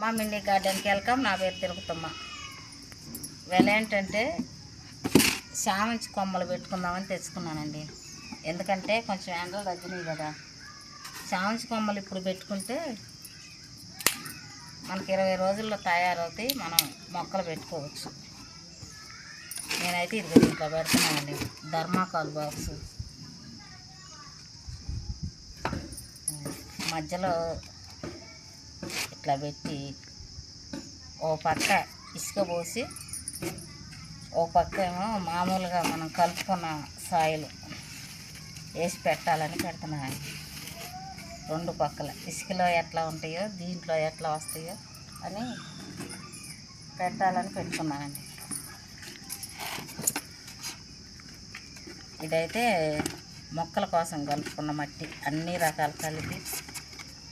మా మినీ గార్డెన్కి వెళ్తాం నా పేరు తిరుగుతమ్మ. వెల ఏంటంటే చామంతి కొమ్మలు పెట్టుకుందామని తెచ్చుకున్నానండి. ఎందుకంటే కొంచెం ఎండలు తగ్గినాయి కదా. చామంతి కొమ్మలు ఇప్పుడు పెట్టుకుంటే మనకి ఇరవై రోజుల్లో తయారవుతాయి. మనం మొక్కలు పెట్టుకోవచ్చు. నేనైతే ఇది ఇంట్లో పెడుతున్నానండి. Thermocol box. మధ్యలో అట్లా పెట్టి ఓ పక్క ఇసుక పోసి ఓ పక్క ఏమో మామూలుగా మనం కలుపుకున్న సాయిలు వేసి పెట్టాలని పెడుతున్నాను రెండు పక్కల ఇసుకలో ఎట్లా ఉంటాయో దీంట్లో ఎట్లా వస్తాయో అని పెట్టాలని పెట్టుకున్నానండి. ఇదైతే మొక్కల కోసం కలుపుకున్న మట్టి అన్ని రకాలు కలిపి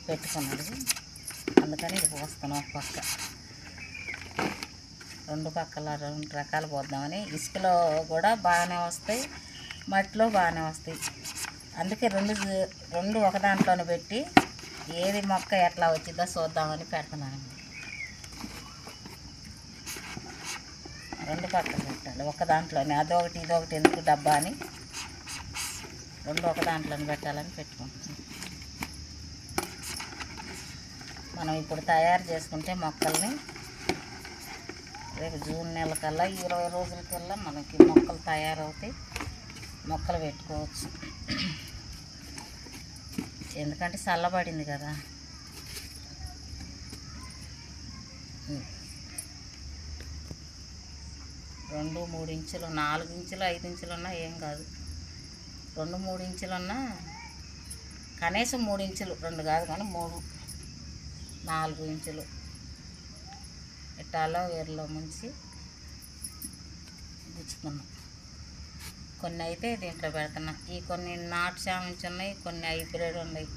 పెట్టుకున్నది. అందుకని ఇది పోస్తున్నాం ఒక పక్క. రెండు పక్కల రెండు రకాలు పోద్దామని. ఇసుకలో కూడా బాగానే వస్తాయి మట్టిలో బాగానే వస్తాయి. అందుకే రెండు రెండు ఒక దాంట్లోనే పెట్టి ఏది మొక్క ఎట్లా వచ్చిందో చూద్దామని పెడుతున్నాను. రెండు పక్కలు పెట్టాలి ఒక దాంట్లోనే. అదొకటి ఇదొకటి ఎందుకు డబ్బా అని రెండు ఒక దాంట్లోనే పెట్టాలని పెట్టుకుంటున్నాను. మనం ఇప్పుడు తయారు చేసుకుంటే మొక్కల్ని రేపు జూన్ నెల కల్లా ఇరవై రోజులకల్లా మనకి మొక్కలు తయారవుతాయి. మొక్కలు పెట్టుకోవచ్చు. ఎందుకంటే చల్లబడింది కదా. రెండు మూడు ఇంచులు నాలుగు ఇంచులు ఐదు ఇంచులు ఉన్నా ఏం కాదు. రెండు మూడు ఇంచులు ఉన్నా కనీసం మూడు ఇంచులు రెండు కాదు కానీ మూడు. నాలుగు ఇంచులు. ఇట్టాలో వేరులో ముంచి గుచ్చుకున్నాం కొన్ని అయితే దీంట్లో పెడుతున్నా. ఈ కొన్ని నాటు చామంతి ఉన్నాయి కొన్ని హైబ్రిడ్ ఉన్నాయి.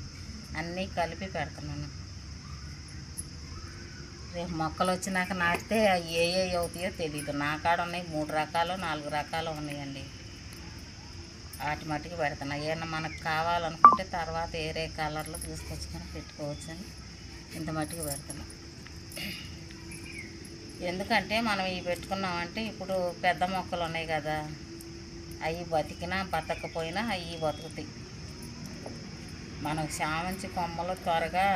అన్నీ కలిపి పెడుతున్నాను. రేపు మొక్కలు వచ్చినాక నాటితే అవి ఏ ఏ అవుతాయో తెలియదు నా కాడ ఉన్నాయి మూడు రకాలు నాలుగు రకాలు ఉన్నాయండి. వాటి మట్టుకు పెడుతున్నా. ఏమన్నా మనకు కావాలనుకుంటే తర్వాత వేరే కలర్లో తీసుకొచ్చుకొని పెట్టుకోవచ్చు అని ఇంత మట్టుకు పెడుతున్నాం. ఎందుకంటే మనం ఇవి పెట్టుకున్నామంటే ఇప్పుడు పెద్ద మొక్కలు ఉన్నాయి కదా అవి బతికినా బతకపోయినా అవి బతుకుతాయి. మనం చామంతి కొమ్మలు త్వరగా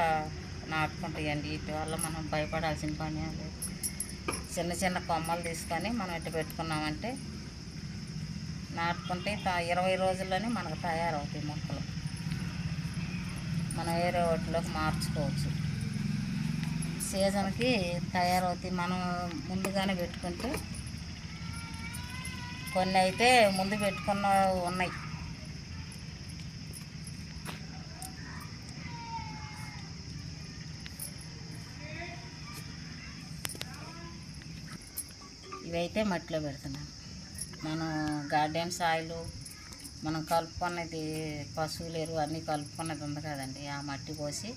నాటుకుంటాయండి. వీటి వల్ల మనం భయపడాల్సిన పని లేదు. చిన్న చిన్న కొమ్మలు తీసుకొని మనం ఇటు పెట్టుకున్నామంటే నాటుకుంటే త- ఇరవై రోజుల్లోనే మనకు తయారవుతాయి మొక్కలు. మనం వేరే వాటిలోకి మార్చుకోవచ్చు. సీజన్కి తయారవుతాయి. మనం ముందుగానే పెట్టుకుంటే కొన్ని అయితే ముందు పెట్టుకున్న ఉన్నాయి. ఇవైతే మట్టిలో పెడుతున్నాను మనం గార్డెన్ సాయిలు మనం కలుపుకున్నది పశువులు ఎరువు అన్నీ కలుపుకున్నది ఉంది కదండి. ఆ మట్టి పోసి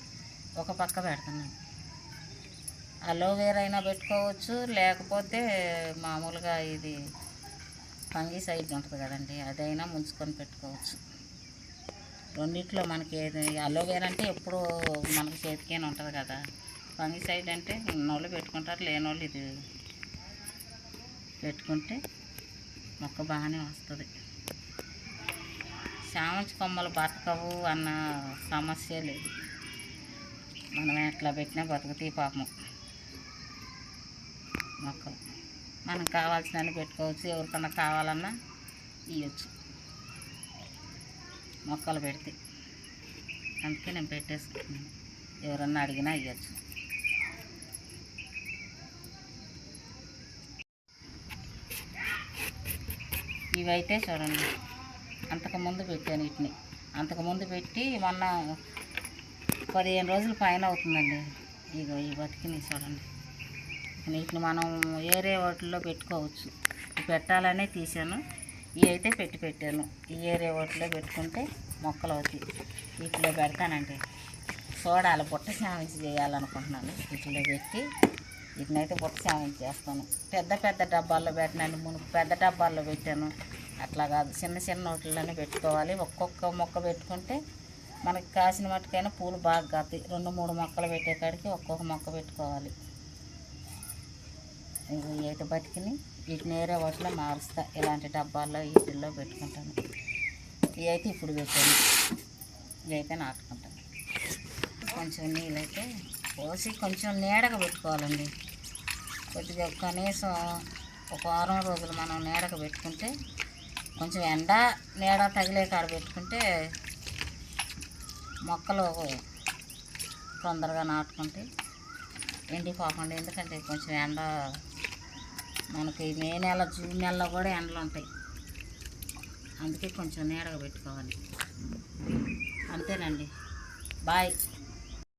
ఒక పక్క పెడుతున్నాను అలోవేరా అయినా పెట్టుకోవచ్చు లేకపోతే మామూలుగా ఇది పంగి సైడ్ ఉంటుంది కదండి అదైనా ముంచుకొని పెట్టుకోవచ్చు. రెండిట్లో మనకి ఏది అలోవేరా అంటే ఎప్పుడు మనకి చేతికేనే ఉంటుంది కదా. పంగి సైడ్ అంటే ఉన్నోళ్ళు పెట్టుకుంటారు లేనోళ్ళు ఇది పెట్టుకుంటే మొక్క బాగానే వస్తుంది. చామంతి కొమ్మలు బతకవు అన్న సమస్య లేదు. మనం ఎట్లా పెట్టినా బతుకుతాయి పాపం. మొక్కలు. మనకు కావాల్సినవి పెట్టుకోవచ్చు. ఎవరికన్నా కావాలన్నా ఇవ్వచ్చు మొక్కలు పెడితే. అందుకే నేను పెట్టేసుకుంటున్నాను. ఎవరన్నా అడిగినా ఇవ్వచ్చు ఇవైతే చూడండి. అంతకుముందు పెట్టాను వీటిని. అంతకుముందు పెట్టి మొన్న పదిహేను రోజులు పైన అవుతుందండి. ఇగో ఈ బతికినాయి చూడండి. వీటిని మనం వేరే వాటిల్లో పెట్టుకోవచ్చు. పెట్టాలనే తీసాను ఇవి అయితే పెట్టి పెట్టాను. ఈ ఏరే వాటిలో పెట్టుకుంటే మొక్కలు అవుతాయి. వీటిలో పెడతానండి. చూడాలి బుట్ట శామించి చేయాలనుకుంటున్నాను. వీటిలో పెట్టి వీటిని అయితే బుట్ట శామించి చేస్తాను. పెద్ద పెద్ద డబ్బాల్లో పెట్టినాను మునుపు పెద్ద డబ్బాల్లో పెట్టాను. అట్లా కాదు. చిన్న చిన్న వాటిల్లోనే పెట్టుకోవాలి. ఒక్కొక్క మొక్క పెట్టుకుంటే మనకి కాసిన మట్టుకైనా పూలు బాగా కాదు రెండు మూడు మొక్కలు పెట్టే కాడికి ఒక్కొక్క మొక్క పెట్టుకోవాలి. ఇవి బతికిని? వీటిని వేరే వాటిలో మారుస్తా. ఇలాంటి డబ్బాల్లో వీటిల్లో పెట్టుకుంటాను. ఇవి అయితే ఇప్పుడు పెట్టాను. ఇవి అయితే నాటుకుంటాను. కొంచెం నీళ్ళైతే పోసి కొంచెం నీడగా పెట్టుకోవాలండి. కొద్దిగా కనీసం ఒక వారం రోజులు మనం నీడగా పెట్టుకుంటే కొంచెం ఎండ నీడ తగిలే కాడ పెట్టుకుంటే మొక్కలు తొందరగా నాటుకుంటే ఎండిపోకుండా ఎందుకంటే కొంచెం ఎండ మనకి మే నెల జూన్ నెలలో కూడా ఎండలు ఉంటాయి. అందుకే కొంచెం నీడగా పెట్టుకోవాలి. అంతేనండి. బాయ్.